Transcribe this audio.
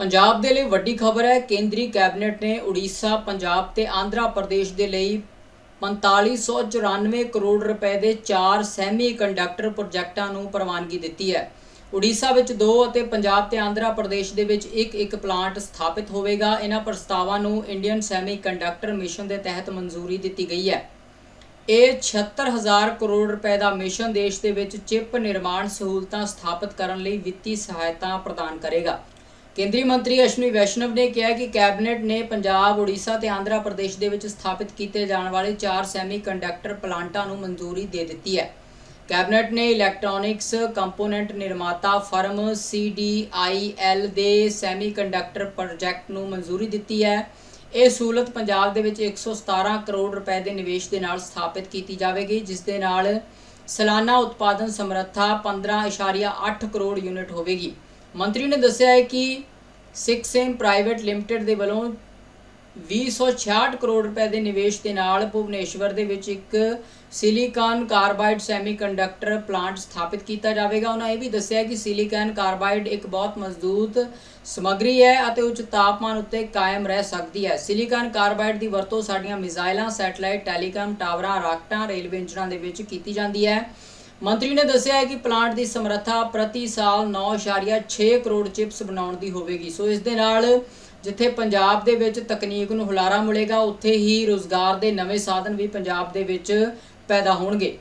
ਪੰਜਾਬ ਦੇ ਲਈ ਵੱਡੀ ਖਬਰ ਹੈ, ਕੇਂਦਰੀ ਕੈਬਨਿਟ ਨੇ ਉੜੀਸਾ, ਪੰਜਾਬ ਤੇ ਆਂਧਰਾ ਪ੍ਰਦੇਸ਼ ਦੇ ਲਈ 4594 ਕਰੋੜ ਰੁਪਏ ਦੇ ਚਾਰ ਸੈਮੀ ਕੰਡਕਟਰ ਪ੍ਰੋਜੈਕਟਾਂ ਨੂੰ ਪ੍ਰਵਾਨਗੀ ਦਿੱਤੀ ਹੈ। ਉੜੀਸਾ ਵਿੱਚ ਦੋ ਅਤੇ ਪੰਜਾਬ ਤੇ ਆਂਧਰਾ ਪ੍ਰਦੇਸ਼ ਦੇ ਵਿੱਚ ਇੱਕ ਇੱਕ ਪਲਾਂਟ ਸਥਾਪਿਤ ਹੋਵੇਗਾ। ਇਹਨਾਂ ਪ੍ਰਸਤਾਵਾਂ ਨੂੰ ਇੰਡੀਅਨ ਸੈਮੀ ਕੰਡਕਟਰ ਮਿਸ਼ਨ ਦੇ ਤਹਿਤ ਮਨਜ਼ੂਰੀ ਦਿੱਤੀ ਗਈ ਹੈ। ਇਹ 76000 ਕਰੋੜ ਰੁਪਏ ਦਾ ਮਿਸ਼ਨ ਦੇਸ਼ ਦੇ ਵਿੱਚ ਚਿਪ ਨਿਰਮਾਣ ਸਹੂਲਤਾਂ ਸਥਾਪਿਤ ਕਰਨ ਲਈ ਵਿੱਤੀ ਸਹਾਇਤਾ ਪ੍ਰਦਾਨ ਕਰੇਗਾ। ਕੇਂਦਰੀ ਮੰਤਰੀ ਅਸ਼ਵਨੀ ਵੈਸ਼ਨਵ ਨੇ ਕਿਹਾ ਕਿ ਕੈਬਨਿਟ ਨੇ ਪੰਜਾਬ, ਉੜੀਸਾ ਤੇ ਆਂਧਰਾ ਪ੍ਰਦੇਸ਼ ਦੇ ਵਿੱਚ ਸਥਾਪਿਤ ਕੀਤੇ ਜਾਣ ਵਾਲੇ ਚਾਰ ਸੈਮੀ ਕੰਡਕਟਰ ਪਲਾਂਟਾਂ ਨੂੰ ਮਨਜ਼ੂਰੀ ਦੇ ਦਿੱਤੀ ਹੈ। ਕੈਬਨਿਟ ਨੇ ਇਲੈਕਟ੍ਰੋਨਿਕਸ ਕੰਪੋਨੈਂਟ ਨਿਰਮਾਤਾ ਫਰਮ CDIL ਦੇ ਸੈਮੀ ਕੰਡਕਟਰ ਪ੍ਰੋਜੈਕਟ ਨੂੰ ਮਨਜ਼ੂਰੀ ਦਿੱਤੀ ਹੈ। ਇਹ ਸਹੂਲਤ ਪੰਜਾਬ ਦੇ ਵਿੱਚ 117 ਕਰੋੜ ਰੁਪਏ ਦੇ ਨਿਵੇਸ਼ ਦੇ ਨਾਲ ਸਥਾਪਿਤ ਕੀਤੀ ਜਾਵੇਗੀ ਜਿਸ ਦੇ ਨਾਲ ਸਾਲਾਨਾ ਉਤਪਾਦਨ ਸਮਰੱਥਾ 15.8 ਕਰੋੜ ਯੂਨਿਟ ਹੋਵੇਗੀ। ਮੰਤਰੀ ਨੇ ਦੱਸਿਆ ਹੈ ਕਿ ਸਿਕਸੇਮ ਪ੍ਰਾਈਵੇਟ ਲਿਮਟਿਡ ਦੇ ਵੱਲੋਂ 266 ਕਰੋੜ ਰੁਪਏ ਦੇ ਨਿਵੇਸ਼ ਦੇ ਨਾਲ ਭੁਵਨੇਸ਼ਵਰ ਦੇ ਵਿੱਚ ਇੱਕ ਸਿਲੀਕਾਨ ਕਾਰਬਾਈਡ ਸੈਮੀਕੰਡਕਟਰ ਪਲਾਂਟ ਸਥਾਪਿਤ ਕੀਤਾ ਜਾਵੇਗਾ। ਉਹਨਾਂ ਇਹ ਵੀ ਦੱਸਿਆ ਕਿ ਸਿਲੀਕਾਨ ਕਾਰਬਾਈਡ ਇੱਕ ਬਹੁਤ ਮਜ਼ਬੂਤ ਸਮੱਗਰੀ ਹੈ ਅਤੇ ਉੱਚ ਤਾਪਮਾਨ ਉੱਤੇ ਕਾਇਮ ਰਹਿ ਸਕਦੀ ਹੈ। ਸਿਲੀਕਾਨ ਕਾਰਬਾਈਡ ਦੀ ਵਰਤੋਂ ਸਾਡੀਆਂ ਮਿਜ਼ਾਈਲਾਂ, ਸੈਟੇਲਾਈਟ, ਟੈਲੀਕਾਮ ਟਾਵਰਾਂ, ਰਾਕਟਾਂ, ਰੇਲਵੇ ਇੰਜਣਾਂ ਦੇ ਵਿੱਚ ਕੀਤੀ ਜਾਂਦੀ ਹੈ। ਮੰਤਰੀ ਨੇ ਦੱਸਿਆ ਹੈ ਕਿ ਪਲਾਂਟ ਦੀ ਸਮਰੱਥਾ ਪ੍ਰਤੀ ਸਾਲ 9.6 ਕਰੋੜ ਚਿਪਸ ਬਣਾਉਣ ਦੀ ਹੋਵੇਗੀ। ਸੋ ਇਸ ਦੇ ਨਾਲ ਜਿੱਥੇ ਪੰਜਾਬ ਦੇ ਵਿੱਚ ਤਕਨੀਕ ਨੂੰ ਹੁਲਾਰਾ ਮਿਲੇਗਾ, ਉੱਥੇ ਹੀ ਰੋਜ਼ਗਾਰ ਦੇ ਨਵੇਂ ਸਾਧਨ ਵੀ ਪੰਜਾਬ ਦੇ ਵਿੱਚ ਪੈਦਾ ਹੋਣਗੇ।